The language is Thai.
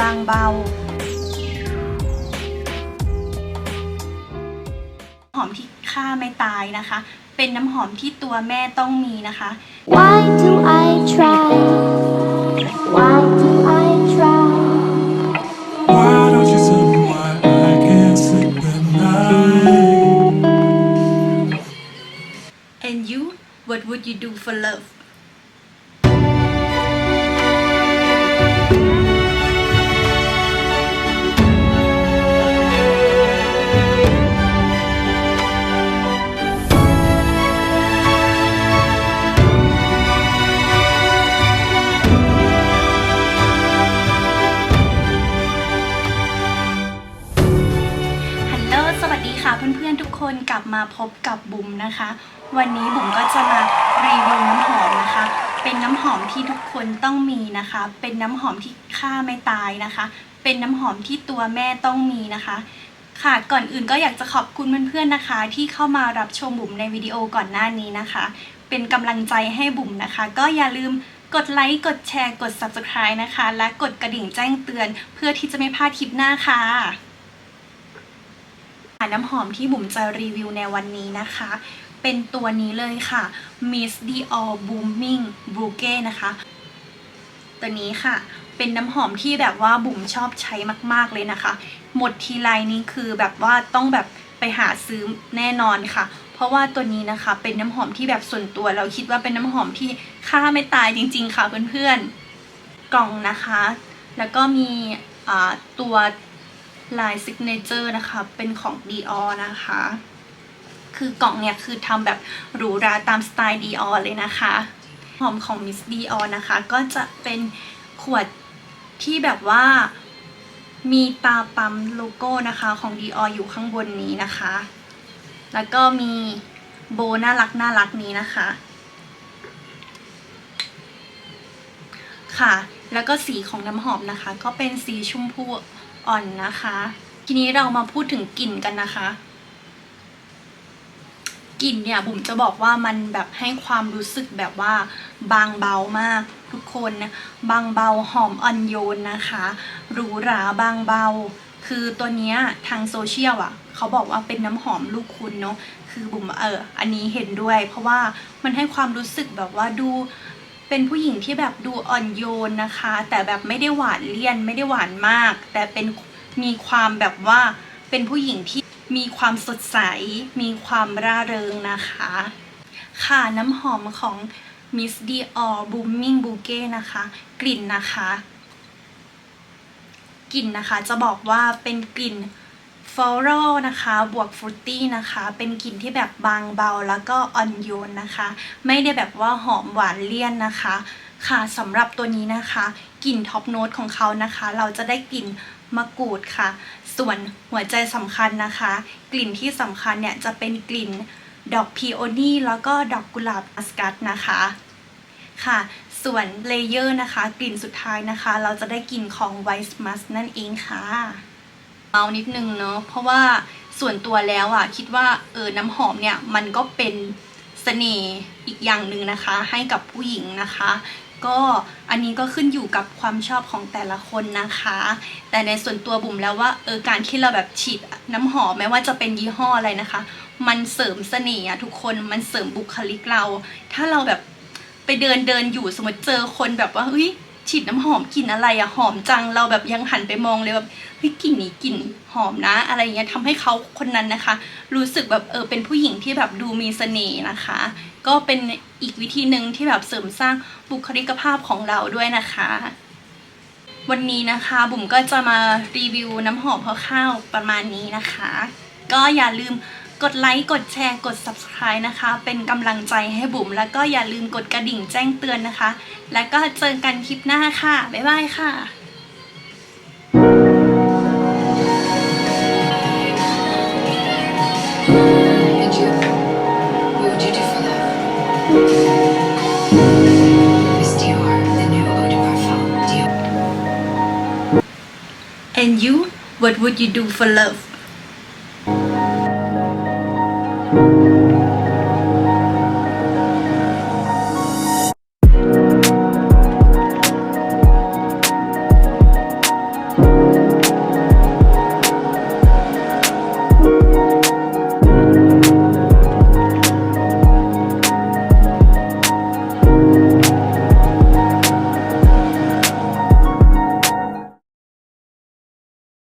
บางเบา หอมที่ฆ่าไม่ตายนะคะ เป็นน้ำหอมที่ตัวแม่ต้องมีนะคะ Why do I try? Why do I try? Why don't you tell me why I can't sleep at night? and you what would you do for love ลับมาพบกับบุ๋มนะคะ วันนี้บุ๋มก็จะมารีวิวน้ำหอมนะคะ เป็นน้ำหอมที่ทุกคนต้องมีนะคะ เป็นน้ำหอมที่ฆ่าไม่ตายนะคะ เป็นน้ำหอมที่ตัวแม่ต้องมีนะคะ ค่ะก่อนอื่นก็อยากจะขอบคุณเพื่อนๆนะคะ ที่เข้ามารับชมบุ๋มในวิดีโอก่อนหน้านี้นะคะ เป็นกำลังใจให้บุ๋มนะคะ ก็อย่าลืมกดไลค์กดแชร์กด subscribe นะคะ และกดกระดิ่งแจ้งเตือน เพื่อที่จะไม่พลาดคลิปหน้าค่ะ น้ำหอมที่บุ๋มจะรีวิวในวันนี้นะคะ เป็นตัวนี้เลยค่ะ Miss Dior Booming Bouquet นะคะ ตัวนี้ค่ะ เป็นน้ำหอมที่แบบว่าบุ๋มชอบใช้มาก ๆ เลยนะคะ หมดทีไรนี้คือแบบว่าต้องแบบไปหาซื้อแน่นอนค่ะ เพราะว่าตัวนี้นะคะเป็นน้ำหอมที่แบบส่วนตัว เราคิดว่าเป็นน้ำหอมที่ฆ่าไม่ตายจริง ๆ ค่ะเพื่อนๆ กล่องนะคะ แล้วก็มีอ่าตัว ลายซิกเนเจอร์นะคะ เป็นของ Dior นะคะ คือกล่องเนี่ยคือทำแบบหรูหราตามสไตล์ Dior เลยนะคะ หอมของ Miss Dior นะคะ ก็จะเป็นขวดที่แบบว่ามีตาปั๊มโลโก้นะคะของ Dior อยู่ข้างบนนี้นะคะ แล้วก็มีโบน่ารักน่ารักนี้นะคะ ค่ะ แล้วก็สีของน้ำหอมนะคะ ก็เป็นสีชมพู อ่อนนะคะ ทีนี้เรามาพูดถึงกลิ่นกันนะคะกลิ่นเนี่ยบุ๋มจะบอกว่ามันแบบให้ความรู้สึกแบบว่าบางเบามากทุกคนนะบางเบาหอมอ่อนโยนนะคะหรูหราบางเบา คือตัวเนี้ยทางโซเชียลอะเขาบอกว่าเป็นน้ำหอมลูกคุณเนาะคือบุ๋มเอออันนี้เห็นด้วย เพราะว่ามันให้ความรู้สึกแบบว่าดู เป็นผู้หญิงที่แบบดูอ่อนโยนนะคะ แต่แบบไม่ได้หวานเลี่ยนไม่ได้หวานมาก แต่เป็นมีความแบบว่าเป็นผู้หญิงที่มีความสดใส มีความร่าเริงนะคะ ค่ะน้ำหอมของ Miss Dior Booming Bouquet นะคะ กลิ่นนะคะ กลิ่นนะคะจะบอกว่าเป็นกลิ่น floral นะคะ บวกฟรุตตี้นะคะ เป็นกลิ่นที่แบบบางเบาแล้วก็อ่อนโยนนะคะ ไม่ได้แบบว่าหอมหวานเลี่ยนนะคะ ค่ะสำหรับตัวนี้นะคะกลิ่นท็อปโน้ตของเขานะคะ เราจะได้กลิ่นมะกรูดค่ะ ส่วนหัวใจสำคัญนะคะ กลิ่นที่สำคัญเนี่ยจะเป็นกลิ่นดอกพีโอนี่แล้วก็ดอกกุหลาบมัสกัดนะคะค่ะส่วนเลเยอร์นะคะ กลิ่นสุดท้ายนะคะ เราจะได้กลิ่นของไวส์มัสนั่นเองค่ะ เอานิดนึงเนาะเพราะว่าส่วนตัวแล้วอะคิดว่าเออน้ำหอมเนี่ยมันก็เป็นเสน่ห์อีกอย่างหนึ่งนะคะ ให้กับผู้หญิงนะคะ ก็อันนี้ก็ขึ้นอยู่กับความชอบของแต่ละคนนะคะ แต่ในส่วนตัวบุ๋มแล้วว่าเออการที่เราแบบฉีดน้ำหอมไม่ว่าจะเป็นยี่ห้ออะไรนะคะ มันเสริมเสน่ห์อะทุกคนมันเสริมบุคลิกเรา ถ้าเราแบบไปเดินเดินอยู่สมมติเจอคนแบบว่าเฮ้ย ฉีดน้ำหอมกลิ่นอะไรอะหอมจังเราแบบยังหันไปมองเลยแบบเฮ้ยกลิ่นนี้กลิ่นหอมนะ อะไรเงี้ยทำให้เขาคนนั้นนะคะ รู้สึกแบบเออเป็นผู้หญิงที่แบบดูมีเสน่ห์นะคะ ก็เป็นอีกวิธีหนึ่งที่แบบเสริมสร้างบุคลิกภาพของเราด้วยนะคะวันนี้นะคะบุ๋มก็จะมารีวิวน้ำหอมคร่าวๆประมาณนี้นะคะ ก็อย่าลืม กดไลค์กดแชร์กด subscribe นะคะ เป็นกำลังใจให้บุ๋มแล้วก็อย่าลืมกดกระดิ่งแจ้งเตือนนะคะ แล้วก็เจอกันคลิปหน้าค่ะ บ๊ายบายค่ะ And you? What would you do for love? Miss Dior, the new eau de parfum. Dior. and you what would you do for love